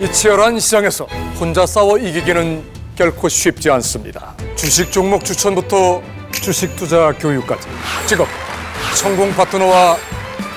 이 치열한 시장에서 혼자 싸워 이기기는 결코 쉽지 않습니다. 주식 종목 추천부터 주식 투자 교육까지 직업 성공 파트너와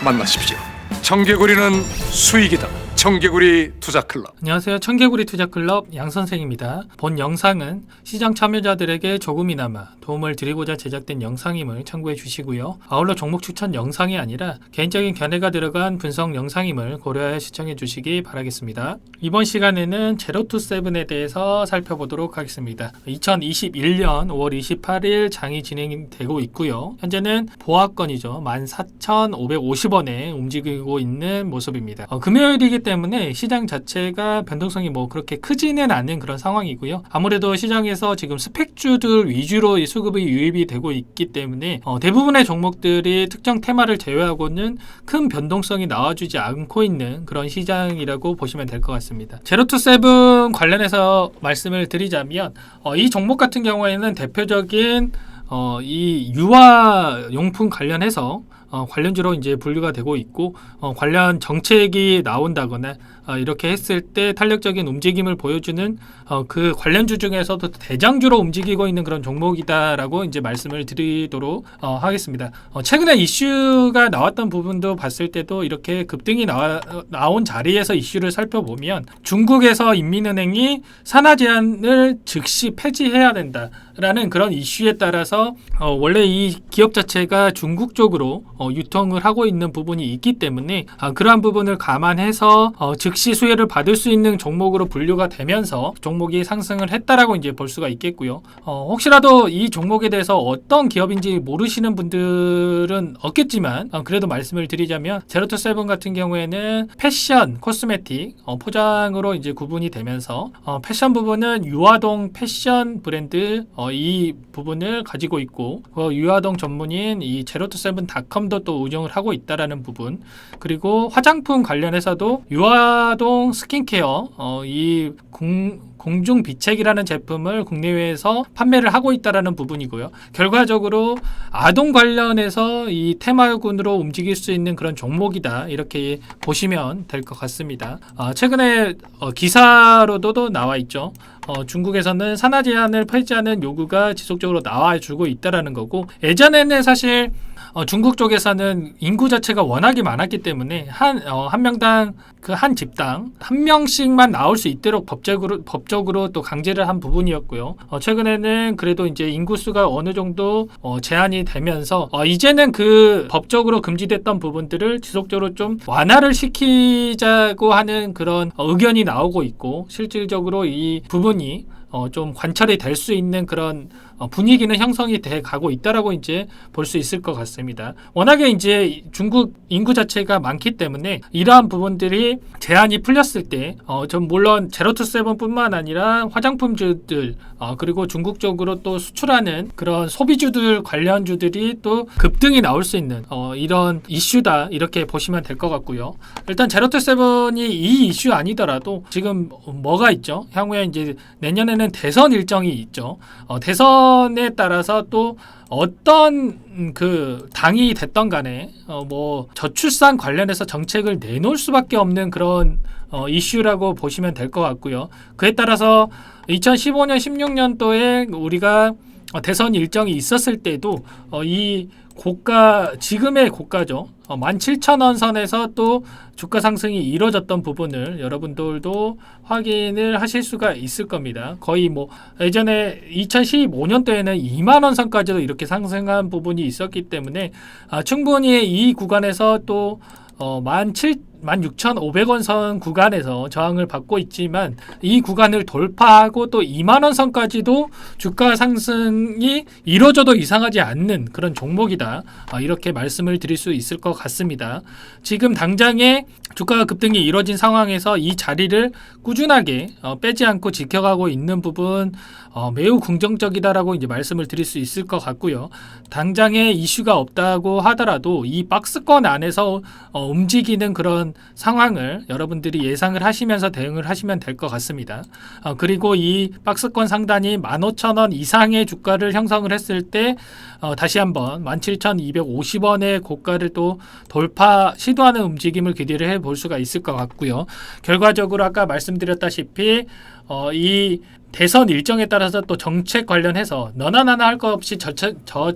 만나십시오. 청개구리는 수익이다. 청개구리 투자 클럽. 안녕하세요. 청개구리 투자클럽 양선생입니다. 본 영상은 시장 참여자들에게 조금이나마 도움을 드리고자 제작된 영상임을 참고해 주시고요. 아울러 종목 추천 영상이 아니라 개인적인 견해가 들어간 분석 영상임을 고려하여 시청해 주시기 바라겠습니다. 이번 시간에는 제로투세븐에 대해서 살펴보도록 하겠습니다. 2021년 5월 28일 장이 진행되고 있고요. 현재는 보합권이죠. 14,550원에 움직이고 있는 모습입니다. 어, 금요일이기 때문에 시장 자체가 변동성이 뭐 그렇게 크지는 않은 그런 상황이고요. 아무래도 시장에서 지금 스펙주들 위주로 이 수급이 유입이 되고 있기 때문에 어, 대부분의 종목들이 특정 테마를 제외하고는 큰 변동성이 나와주지 않고 있는 그런 시장이라고 보시면 될 것 같습니다. 제로투세븐 관련해서 말씀을 드리자면 어, 이 종목 같은 경우에는 대표적인 어, 이 유아 용품 관련해서 어, 관련주로 이제 분류가 되고 있고 어, 관련 정책이 나온다거나 어, 이렇게 했을 때 탄력적인 움직임을 보여주는 어, 그 관련주 중에서도 대장주로 움직이고 있는 그런 종목이다라고 이제 말씀을 드리도록 어, 하겠습니다. 어, 최근에 이슈가 나왔던 부분도 봤을 때도 이렇게 급등이 나와, 나온 자리에서 이슈를 살펴보면 중국에서 인민은행이 산하 제한을 즉시 폐지해야 된다라는 그런 이슈에 따라서 어, 원래 이 기업 자체가 중국 쪽으로 어, 유통을 하고 있는 부분이 있기 때문에 아, 그러한 부분을 감안해서 어, 즉시 수혜를 받을 수 있는 종목으로 분류가 되면서 종목이 상승을 했다라고 이제 볼 수가 있겠고요. 어, 혹시라도 이 종목에 대해서 어떤 기업인지 모르시는 분들은 없겠지만 어, 그래도 말씀을 드리자면 제로투 세븐 같은 경우에는 패션, 코스메틱 어, 포장으로 이제 구분이 되면서 어, 패션 부분은 유아동 패션 브랜드 어, 이 부분을 가지고 있고 그 유아동 전문인 이 제로투 세븐 닷컴도 또 운영을 하고 있다라는 부분 그리고 화장품 관련해서도 유아 동 스킨케어 어, 이 공, 공중 비책이라는 제품을 국내외에서 판매를 하고 있다라는 부분이고요. 결과적으로 아동 관련해서 이 테마군으로 움직일 수 있는 그런 종목이다 이렇게 보시면 될 것 같습니다. 어, 최근에 어, 기사로도 나와 있죠. 어, 중국에서는 산하 제한을 폐지하는 요구가 지속적으로 나와주고 있다라는 거고 예전에는 사실 어, 중국 쪽에서는 인구 자체가 워낙에 많았기 때문에 한, 어, 한 명당 그 한 집당 한 명씩만 나올 수 있도록 법적으로, 법적으로 또 강제를 한 부분이었고요. 어, 최근에는 그래도 이제 인구 수가 어느 정도 어, 제한이 되면서 어, 이제는 그 법적으로 금지됐던 부분들을 지속적으로 좀 완화를 시키자고 하는 그런 어, 의견이 나오고 있고 실질적으로 이 부분 이 어, 좀 관철이 될 수 있는 그런 어, 분위기는 형성이 돼 가고 있다라고 이제 볼 수 있을 것 같습니다. 워낙에 이제 중국 인구 자체가 많기 때문에 이러한 부분들이 제한이 풀렸을 때, 어, 전 물론 제로투 세븐뿐만 아니라 화장품주들 어, 그리고 중국 쪽으로 또 수출하는 그런 소비주들 관련주들이 또 급등이 나올 수 있는 어, 이런 이슈다 이렇게 보시면 될 것 같고요. 일단 제로투 세븐이 이 이슈 아니더라도 지금 뭐가 있죠? 향후에 이제 내년에는 대선 일정이 있죠. 어, 대선에 따라서 또 어떤 음, 그 당이 됐던 간에 어, 뭐 저출산 관련해서 정책을 내놓을 수밖에 없는 그런 어, 이슈라고 보시면 될 것 같고요. 그에 따라서 2015년 16년도에 우리가 어, 대선 일정이 있었을 때도 어, 이 고가 지금의 고가죠. 어, 17,000원 선에서 또 주가 상승이 이루어졌던 부분을 여러분들도 확인을 하실 수가 있을 겁니다. 거의 뭐 예전에 2015년 도에는 2만 원 선까지도 이렇게 상승한 부분이 있었기 때문에 아, 충분히 이 구간에서 또 어, 17 16,500원 선 구간에서 저항을 받고 있지만 이 구간을 돌파하고 또 2만 원 선까지도 주가 상승이 이루어져도 이상하지 않는 그런 종목이다. 아, 이렇게 말씀을 드릴 수 있을 것 같습니다. 지금 당장에 주가 급등이 이루어진 상황에서 이 자리를 꾸준하게 어, 빼지 않고 지켜가고 있는 부분 어, 매우 긍정적이다라고 이제 말씀을 드릴 수 있을 것 같고요. 당장에 이슈가 없다고 하더라도 이 박스권 안에서 어, 움직이는 그런 상황을 여러분들이 예상을 하시면서 대응을 하시면 될 것 같습니다. 어, 그리고 이 박스권 상단이 15,000원 이상의 주가를 형성을 했을 때 어, 다시 한번 17,250원의 고가를 또 돌파 시도하는 움직임을 기대를 해 볼 수가 있을 것 같고요. 결과적으로 아까 말씀드렸다시피 어, 이 대선 일정에 따라서 또 정책 관련해서 너나 나나 할 것 없이 저, 저, 저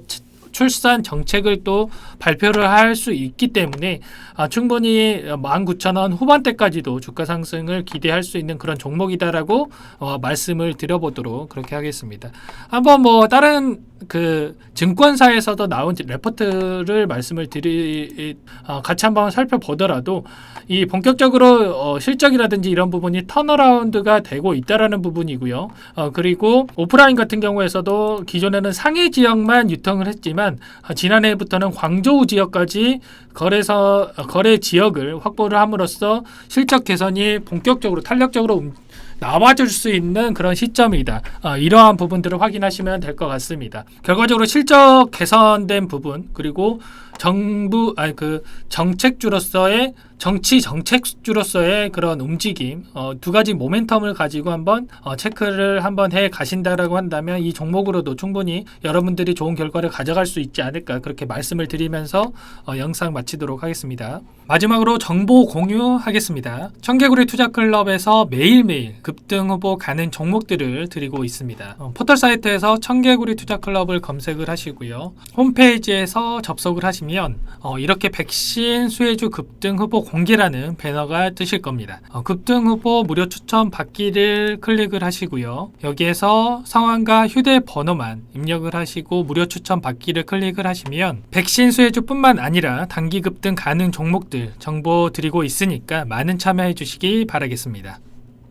출산 정책을 또 발표를 할 수 있기 때문에 아, 충분히 19,000원 후반대까지도 주가 상승을 기대할 수 있는 그런 종목이다라고 어, 말씀을 드려보도록 그렇게 하겠습니다. 한번 뭐 다른 그 증권사에서도 나온 레포트를 말씀을 드리 어, 같이 한번 살펴보더라도 이 본격적으로 어, 실적이라든지 이런 부분이 턴어라운드가 되고 있다라는 부분이고요. 어, 그리고 오프라인 같은 경우에서도 기존에는 상해 지역만 유통을 했지만 어, 지난해부터는 광저우 지역까지 거래서 어, 거래 지역을 확보를 함으로써 실적 개선이 본격적으로 탄력적으로 움- 나와줄 수 있는 그런 시점이다. 어, 이러한 부분들을 확인하시면 될 것 같습니다. 결과적으로 실적 개선된 부분 그리고 정부 아니 그 정책주로서의 정치 정책주로서의 그런 움직임 어, 두 가지 모멘텀을 가지고 한번 어, 체크를 한번 해 가신다라고 한다면 이 종목으로도 충분히 여러분들이 좋은 결과를 가져갈 수 있지 않을까 그렇게 말씀을 드리면서 어, 영상 마치도록 하겠습니다. 마지막으로 정보 공유하겠습니다. 청개구리 투자 클럽에서 매일매일 급등 후보 가는 종목들을 드리고 있습니다. 어, 포털 사이트에서 청개구리 투자 클럽을 검색을 하시고요. 홈페이지에서 접속을 하시면 어, 이렇게 백신 수혜주 급등 후보 공개라는 배너가 뜨실 겁니다. 어, 급등 후보 무료 추천 받기를 클릭을 하시고요. 여기에서 성함과 휴대번호만 입력을 하시고 무료 추천 받기를 클릭을 하시면 백신 수혜주뿐만 아니라 단기 급등 가능 종목들 정보 드리고 있으니까 많은 참여해 주시기 바라겠습니다.